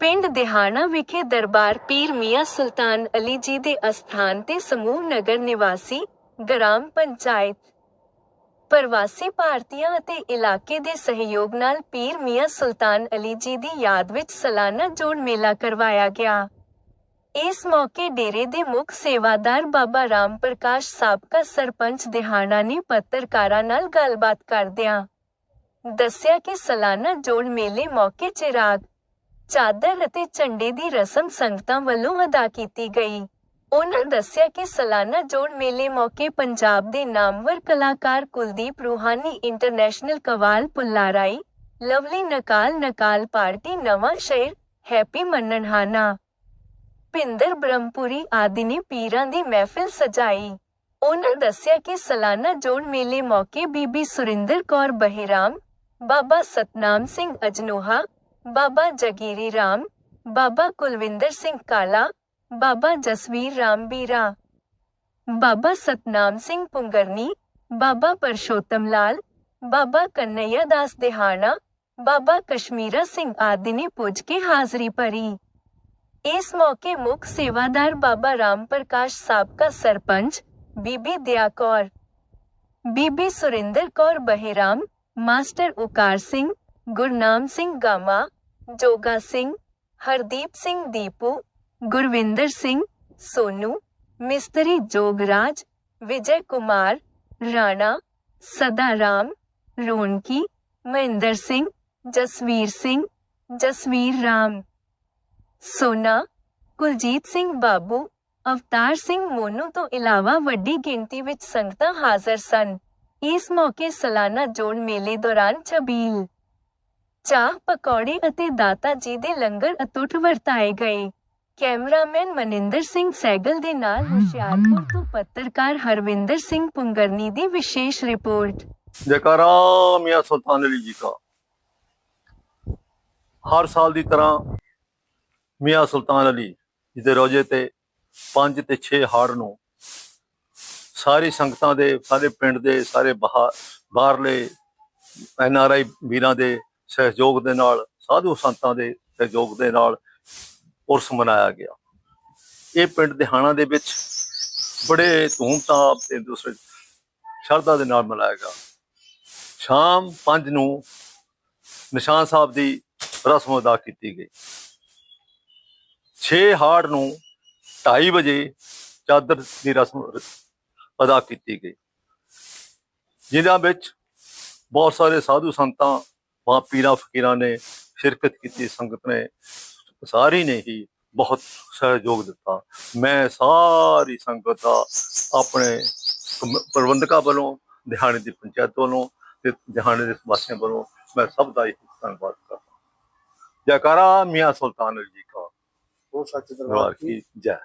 ਪਿੰਡ ਦਿਹਾਣਾ ਵਿਖੇ ਦਰਬਾਰ ਪੀਰ ਮੀਆਂ ਸੁਲਤਾਨ ਅਲੀ ਜੀ ਦੇ ਅਸਥਾਨ ਤੇ ਸਮੂਹ ਨਗਰ ਨਿਵਾਸੀ ਗ੍ਰਾਮ ਪੰਚਾਇਤ ਪ੍ਰਵਾਸੀ ਭਾਰਤੀਆਂ ਅਤੇ ਇਲਾਕੇ ਦੇ ਸਹਿਯੋਗ ਨਾਲ ਪੀਰ ਮੀਆਂ ਸੁਲਤਾਨ ਅਲੀ ਜੀ ਦੀ ਯਾਦ ਵਿੱਚ ਸਾਲਾਨਾ ਜੋੜ ਮੇਲਾ ਕਰਵਾਇਆ ਗਿਆ। ਇਸ ਮੌਕੇ ਡੇਰੇ ਦੇ ਮੁੱਖ ਸੇਵਾਦਾਰ ਬਾਬਾ ਰਾਮ ਪ੍ਰਕਾਸ਼ ਸਾਬਕਾ ਸਰਪੰਚ ਦਿਹਾਣਾ ਨੇ ਪੱਤਰਕਾਰਾਂ ਨਾਲ ਗੱਲਬਾਤ ਕਰਦਿਆਂ ਦੱਸਿਆ ਕਿ ਸਾਲਾਨਾ ਜੋੜ ਮੇਲੇ ਮੌਕੇ ਚਿਰਾਗ ਚਾਦਰ ਅਤੇ ਝੰਡੇ ਦੀ ਰਸਮ ਸੰਗਤਾਂ ਵੱਲੋਂ ਅਦਾ ਕੀਤੀ ਗਈ। ਉਹਨਾਂ ਦੱਸਿਆ ਕਿ ਸਾਲਾਨਾ ਜੋੜ ਮੇਲੇ ਮੌਕੇ ਪੰਜਾਬ ਦੇ ਨਾਮਵਰ ਕਲਾਕਾਰ ਕੁਲਦੀਪ ਰੂਹਾਨੀ, ਇੰਟਰਨੈਸ਼ਨਲ ਕਵਾਲ ਪੁੱਲਾਰਾਈ, ਲਵਲੀ ਨਕਾਲ ਨਕਾਲ ਪਾਰਟੀ, ਨਵਾਂ ਸ਼ਹਿਰ, ਹੈਪੀ ਮੰਨਣਹਾਨਾ, ਭਿੰਦਰ ਬ੍ਰਹਮਪੁਰੀ ਆਦਿ ਨੇ ਪੀਰਾਂ ਦੀ ਮਹਿਫਿਲ ਸਜਾਈ। ਉਹਨਾਂ ਦੱਸਿਆ ਕਿ ਸਾਲਾਨਾ ਜੋੜ ਮੇਲੇ ਮੌਕੇ ਬੀਬੀ ਸੁਰਿੰਦਰ ਕੌਰ ਬਹਿਰਾਮ, ਬਾਬਾ ਸਤਨਾਮ ਸਿੰਘ ਅਜਨੋਹਾ ਬਾਬਾ ਜਗੀਰੀ ਰਾਮ ਬਾਬਾ ਕੁਲਵਿੰਦਰ ਸਿੰਘ ਕਾਲਾ ਬਾਬਾ ਜਸਵੀਰ ਰਾਮ ਬੀਰਾ ਬਾਬਾ ਸਤਨਾਮ ਸਿੰਘ ਪੁੰਗਰਨੀ ਬਾਬਾ ਪਰਸ਼ੋਤਮ ਲਾਲ ਬਾਬਾ ਕਨਈਆ ਦਾਸ ਦਿਹਾਣਾ ਬਾਬਾ ਕਸ਼ਮੀਰਾ ਸਿੰਘ ਆਦਿ ਨੇ ਪੁੱਜ ਕੇ ਹਾਜ਼ਰੀ ਭਰੀ ਇਸ ਮੌਕੇ ਮੁੱਖ ਸੇਵਾਦਾਰ ਬਾਬਾ ਰਾਮ ਪ੍ਰਕਾਸ਼ ਸਾਬਕਾ ਸਰਪੰਚ ਬੀਬੀ ਦਿਆ ਕੌਰ ਬੀਬੀ ਸੁਰਿੰਦਰ ਕੌਰ ਬਹਿਰਾਮ ਮਾਸਟਰ ਉਕਾਰ ਸਿੰਘ ਗੁਰਨਾਮ ਸਿੰਘ ਗਾਮਾ ਜੋਗਾ ਸਿੰਘ ਹਰਦੀਪ ਸਿੰਘ ਦੀਪੂ ਗੁਰਵਿੰਦਰ ਸਿੰਘ ਸੋਨੂ ਮਿਸਤਰੀ ਜੋਗਰਾਜ ਵਿਜੇ ਕੁਮਾਰ ਰਾਣਾ ਸਦਾ ਰਾਮ ਰੋਣਕੀ ਮਹਿੰਦਰ ਸਿੰਘ ਜਸਵੀਰ ਸਿੰਘ ਜਸਵੀਰ ਰਾਮ ਸੋਨਾ ਕੁਲਜੀਤ ਸਿੰਘ ਬਾਬੂ ਅਵਤਾਰ ਸਿੰਘ ਮੋਨੂ ਤੋਂ ਇਲਾਵਾ ਵੱਡੀ ਗਿਣਤੀ ਵਿੱਚ ਸੰਗਤਾਂ ਹਾਜ਼ਰ ਸਨ ਇਸ ਮੌਕੇ ਸਾਲਾਨਾ ਜੋੜ ਮੇਲੇ ਦੌਰਾਨ ਛਬੀਲ ਚਾਹ ਪਕੌੜੇ ਅਤੇ ਦਾਤਾ ਜੀ ਦੇ ਲੰਗਰ ਅਤੁੱਟ ਵਰਤਾਏ ਗਏ। ਕੈਮਰਾਮੈਨ ਮਨਿੰਦਰ ਸਿੰਘ ਸੈਗਲ ਦੇ ਨਾਲ ਹੁਸ਼ਿਆਰਪੁਰ ਤੋਂ ਪੱਤਰਕਾਰ ਹਰਵਿੰਦਰ ਸਿੰਘ ਪੁੰਗਰਨੀ ਦੀ ਵਿਸ਼ੇਸ਼ ਰਿਪੋਰਟ। ਜੈਕਾਰਾ ਮੀਆਂ ਸੁਲਤਾਨ ਅਲੀ ਜੀ ਦਾ ਹਰ ਸਾਲ ਦੀ ਤਰ੍ਹਾਂ ਮੀਆਂ ਸੁਲਤਾਨ ਅਲੀ ਜੀ ਦੇ ਰੋਜੇ ਤੇ 5 ਤੇ 6 ਹਾੜ ਨੂੰ ਸਾਰੀ ਸੰਗਤਾਂ ਦੇ ਸਾਰੇ ਪਿੰਡ ਦੇ ਸਾਰੇ ਬਾਹਰ ਬਾਹਰਲੇ ਐਨ ਆਰ ਆਈ ਵੀਰਾਂ ਦੇ ਸਹਿਯੋਗ ਦੇ ਨਾਲ, ਸਾਧੂ ਸੰਤਾਂ ਦੇ ਸਹਿਯੋਗ ਦੇ ਨਾਲ ਉਰਸ ਮਨਾਇਆ ਗਿਆ। ਇਹ ਪਿੰਡ ਦਿਹਾਣਾ ਦੇ ਵਿੱਚ ਬੜੇ ਧੂਮਧਾਮ ਤੇ ਦੂਸਰੇ ਸ਼ਰਧਾ ਦੇ ਨਾਲ ਮਨਾਇਆ ਗਿਆ। ਸ਼ਾਮ 5 ਨੂੰ ਨਿਸ਼ਾਨ ਸਾਹਿਬ ਦੀ ਰਸਮ ਅਦਾ ਕੀਤੀ ਗਈ। 6 ਹਾੜ ਨੂੰ 2:30 ਵਜੇ ਚਾਦਰ ਦੀ ਰਸਮ ਅਦਾ ਕੀਤੀ ਗਈ। ਜਿਹਨਾਂ ਵਿੱਚ ਬਹੁਤ ਸਾਰੇ ਸਾਧੂ ਸੰਤਾਂ ਵਾਂ ਪੀਰਾਂ ਫਕੀਰਾਂ ਨੇ ਸ਼ਿਰਕਤ ਕੀਤੀ ਸੰਗਤ ਨੇ ਸਾਰੀ ਨੇ ਹੀ ਬਹੁਤ ਸਹਿਯੋਗ ਦਿੱਤਾ। ਮੈਂ ਸਾਰੀ ਸੰਗਤ ਦਾ ਆਪਣੇ ਪ੍ਰਬੰਧਕਾਂ ਵੱਲੋਂ ਦਿਹਾੜੇ ਦੀ ਪੰਚਾਇਤ ਵੱਲੋਂ ਤੇ ਦਿਹਾੜੇ ਦੇ ਵਾਸੀਆਂ ਵੱਲੋਂ ਮੈਂ ਸਭ ਦਾ ਹੀ ਧੰਨਵਾਦ ਕਰਦਾ ਜੈਕਾਰਾ ਮੀਆਂ ਸੁਲਤਾਨ ਅਲੀ ਜੀ ਕਾ। ਉਹ ਸੱਚ ਦਰਬਾਰ ਕੀ? ਜੈ।